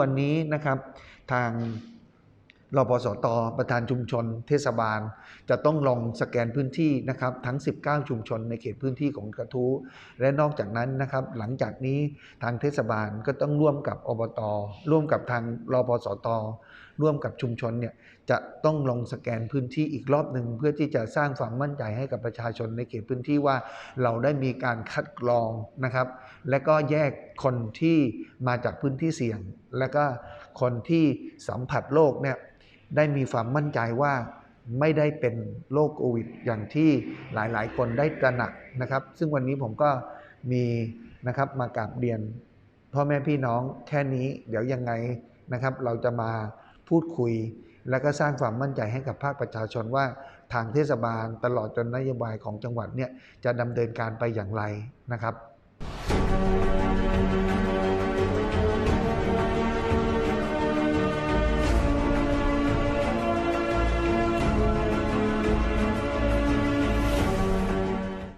วันนี้นะครับทางรปสตประธานชุมชน เทศบาล จะต้องลองสแกนพื้นที่นะครับทั้ง 19 ชุมชนในเขตพื้นที่ของกระทู้และนอกจากนั้นนะครับ หลังจากนี้ทางเทศบาลก็ต้องร่วมกับอบตร่วมกับทางรปสต ร่วมกับชุมชนเนี่ยจะต้องลงสแกนพื้นที่อีกรอบหนึ่งเพื่อที่จะสร้างความมั่นใจให้กับประชาชนในเขตพื้นที่ว่าเราได้มีการคัดกรองนะครับ และก็แยกคนที่มาจากพื้นที่เสี่ยง และก็คนที่สัมผัสโรคเนี่ยได้มีความมั่นใจว่าไม่ได้เป็นโรคโควิด อย่างที่หลายๆ คนได้ตระหนักนะครับ ซึ่งวันนี้ผมก็มีนะครับมากราบเรียนพ่อแม่พี่น้องแค่นี้เดี๋ยวยังไงนะครับ เราจะมา พูดคุย และก็สร้างความมั่นใจให้กับภาคประชาชนว่าทางเทศบาลตลอดจนนโยบายของจังหวัดเนี่ยจะดำเนินการไปอย่างไรนะครับ